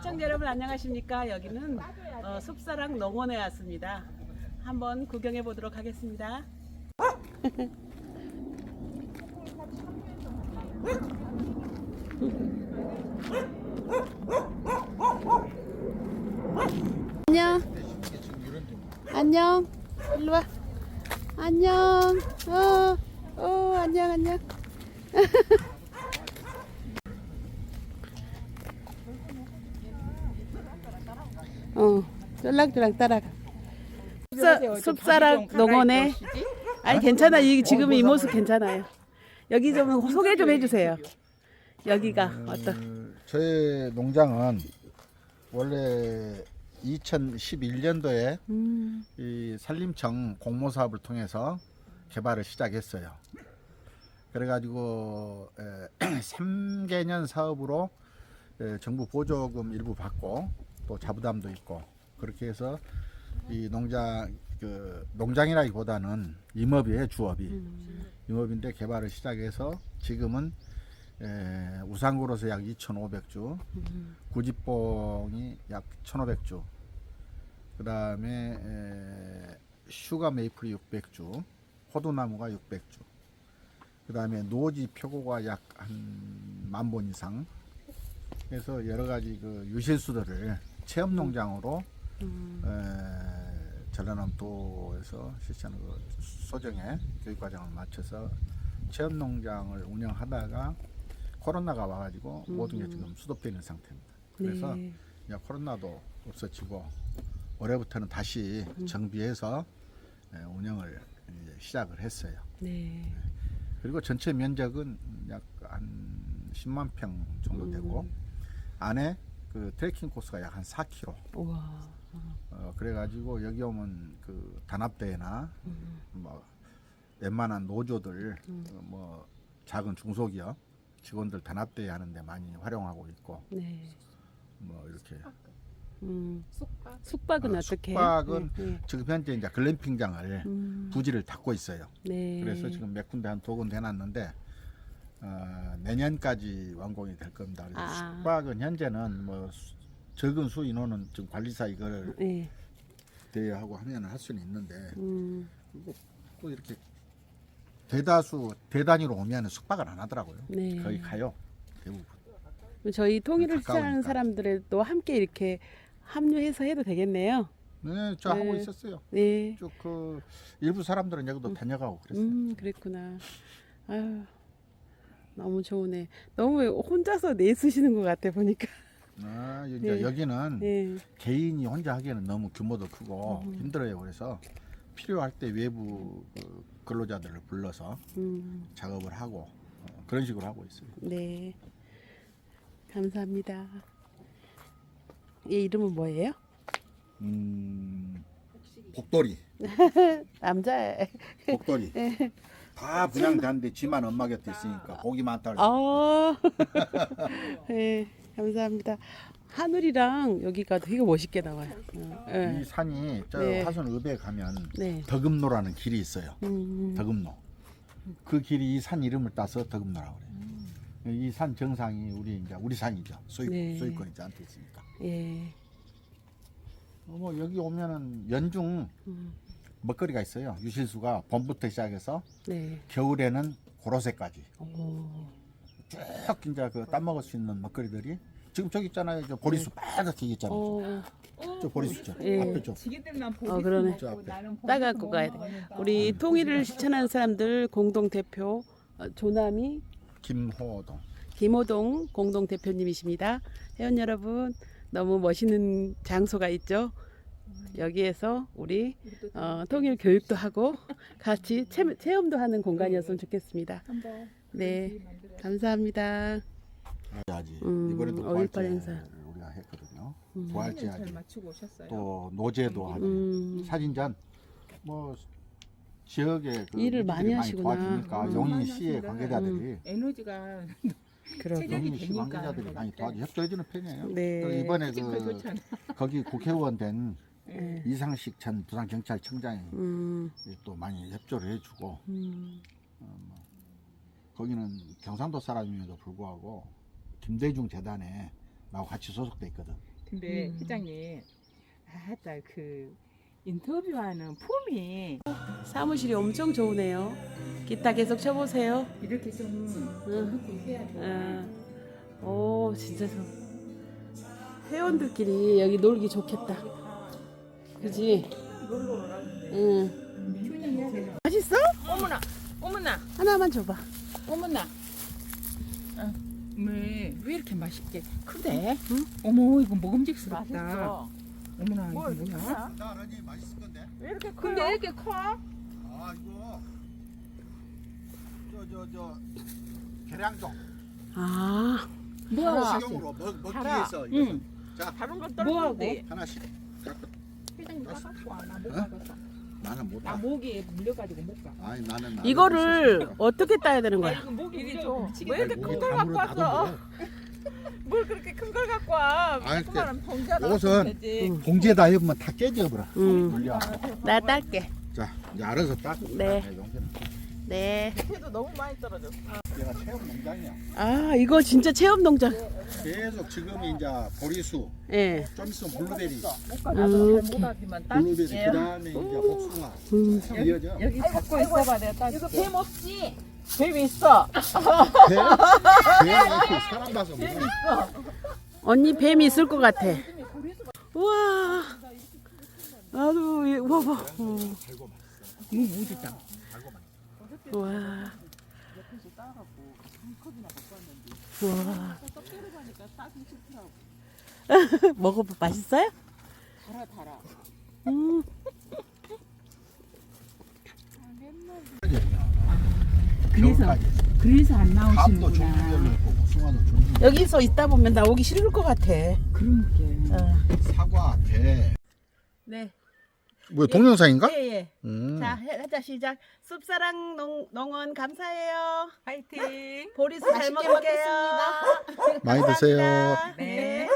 시청자 여러분 안녕하십니까? 여기는 어, 숲사랑 농원에 왔습니다. 한번 구경해 보도록 하겠습니다. 안녕. 안녕. 일로 와. 안녕. 어, 어, 안녕, 안녕. 어, 쫄랑쫄랑 따라가. 숲사, 숲사랑 농원에. 아니 괜찮아. 이 지금 이 모습 괜찮아요. 여기 좀 소개 좀 해주세요. 여기가 어떤? 음, 저희 농장은 원래 2011년도에 음, 이 산림청 공모 사업을 통해서 개발을 시작했어요. 그래가지고 에, 3개년 사업으로 에, 정부 보조금 일부 받고 또 자부담도 있고 그렇게 해서 이 농장 그 농장이라기보다는 임업이에요 주업이 임업인데 개발을 시작해서 지금은 에, 우상구로서 약 2,500주, 구지뽕이 약 1,500주, 그 다음에 슈가 메이플이 600주, 호두나무가 600주, 그 다음에 노지 표고가 약 한 만 본 이상. 그래서 여러 가지 그 유실수들을 체험 농장으로 에, 전라남도에서 실시하는 그 소정의 교육 과정을 마쳐서 체험 농장을 운영하다가 코로나가 와가지고 모든 게 지금 수도돼 있는 상태입니다. 그래서 네. 이제 코로나도 없어지고 올해부터는 다시 정비해서 에, 운영을 이제 시작을 했어요. 네. 그리고 전체 면적은 약 한 10만 평 정도 되고 안에 그 트레킹 코스가 약 한 4km. 우와. 어, 그래가지고 여기 오면 그 단합대회나 뭐 웬만한 노조들 어, 뭐 작은 중소기업 직원들 단합대회 하는데 많이 활용하고 있고 네. 뭐 이렇게 음, 쑥밥. 숙박은 어, 어떻게? 숙박은 네. 네. 지금 현재 이제 글램핑장을 음, 부지를 닫고 있어요. 네. 그래서 지금 몇 군데 한 두 군데 해놨는데 어, 내년까지 완공이 될 겁니다. 그래서 아. 숙박은 현재는 뭐 수- 적은 수 인원은 지금 관리사 이거를 네. 대여하고 하면 할 수는 있는데 음, 그리고 또 이렇게 대다수 대단위로 오면 숙박을 안 하더라고요. 네. 거의 가요 대부분. 저희 통일을 가까우니까. 시작하는 사람들도 함께 이렇게 합류해서 해도 되겠네요. 네, 저 하고 네. 있었어요. 네. 쭉그 일부 사람들은 여기도 다녀가고 그랬어요. 음, 그랬구나. 아유, 너무 좋으네. 너무 혼자서 내쓰시는 것 같아 보니까. 아, 네. 여기는 네. 개인이 혼자 하기에는 너무 규모도 크고 힘들어요. 그래서 필요할 때 외부 그 근로자들을 불러서 음, 작업을 하고 어, 그런 식으로 하고 있어요. 네. 감사합니다. 얘 이름은 뭐예요? 음, 복돌이, 남자. 복돌이. 다 분양되는데 지만 엄마 곁에 있으니까 복이 많다. 그래서 어. 네, 감사합니다. 하늘이랑 여기가 되게 멋있게 나와요. 어, 네. 이 산이 저 네. 화순읍에 가면 네. 덕음로라는 길이 있어요. 음, 덕음로. 그 길이 이 산 이름을 따서 덕음로라고 그래요. 이 산 정상이 우리 이제 우리 산이죠. 소유 네. 소유권이 저한테 있으니까. 예. 어, 뭐 여기 오면은 연중 음, 먹거리가 있어요. 유실수가 봄부터 시작해서 네. 겨울에는 고로쇠까지 오. 쭉 이제 그 따먹을 수 있는 먹거리들이 지금 저기 있잖아요. 저 보리수 빨갛게 있잖아요. 오. 저 보리수죠. 예. 앞에 보리 어, 그러네. 저 앞에. 따갖고 가야 돼. 우리 통일을 실천하는 사람들 공동 대표 어, 조남이 김호동. 김호동 공동 대표님이십니다. 회원 여러분 너무 멋있는 장소가 있죠. 여기에서 우리 어, 통일 교육도 하고 같이 체, 체험도 하는 공간이었으면 좋겠습니다. 한번 네, 감사합니다. 아지 음, 이번에도 5.18 부활제 행사. 우리가 했거든요. 음. 부활제 잘 하지. 맞추고 오셨어요. 또 노제도 하지. 음, 사진전 뭐 지역에 그 일을 많이 하시구나. 도와주니까 음. 용인 시의. 관계자들이 에너지가 그러게. 체력이 용인 시 되니까 관계자들이 많이 도와주 협조해주는 편이에요. 네. 또 이번에 그. 거기 국회의원 된 네. 이상식 전 부산경찰청장이 음, 또 많이 협조를 해주고 음, 거기는 경상도 사람임에도 불구하고 김대중 재단에 나하고 같이 소속돼 있거든. 근데 음. 회장님 아따 그 인터뷰하는 폼이 사무실이 엄청 좋으네요. 기타 계속 쳐보세요. 이렇게 좀 응. 이렇게 해야 돼. 아, 오 진짜 저 회원들끼리 여기 놀기 좋겠다. 그지? 응. 맛있어? 어머나, 어머나, 하나만 줘봐. 어머나. 어, 왜, 왜 이렇게 맛있게 크대? 응? 어머, 이거 먹음직스럽다. 맛있어. 어머나, 뭘 이거 뭐야? 나 아니 맛있을 건데. 왜 이렇게 커요? 근데 왜 이렇게 커? 아 이거 저 저 저 계량종 아, 뭐하고 식용으로 먹, 먹기. 위해서 이거 응. 자 다른 건 뭐하고? 떨어졌는데 하나씩. 나못 어? 가겠어. 나는 못 나 가. 목에 물려가지고 못 가. 아니 나는 나는 이거를 어떻게 따야 되는 거야? 이거 목이 이리 줘. 왜 이렇게 큰 걸 갖고 왔어? 뭘 그렇게 큰 걸 갖고 와? 아니, 그만한 봉지 하나 옷은- 되지. 봉지에다 입으면 다 깨져버려. 음, 물려. 나 딸게. 자 이제 알아서 딱. 네. 아, 용기는. 네. 밑에도 너무 많이 떨어졌어. 얘가 체험 농장이야. 아, 이거 진짜 체험 농장. 계속 지금 이제 보리수, 예. 좀 있으면 블루베리, 못 가. 나도 음. 잘. 블루베리 그다음에 이제 복숭아 음. 이어져. 여기 갖고 있어봐 내가 딸. 이거 뱀 없지? 뱀 있어. 배, 배 이렇게 사람 봐서 뱀 먹어. 있어. 언니 뱀이 있을 것 같아. 우와. 나도 이- 우와 봐. 어. 우와. 맛있어요? 달아 달아. 음. 그래서 겨울까지. 그래서 안 감도 나오시는구나. 종류별로 있고 복숭아도 종류. 여기서 있다 보면 나 오기 싫을 것 같아. 그런 게. 어. 사과, 배. 네. 뭐 동영상인가? 예, 예. 음. 자, 해- 하자 시작. 숲사랑 농, 농원 감사해요. 파이팅. 보리수 잘 먹을게요. 많이 드세요. 감사합니다. 네.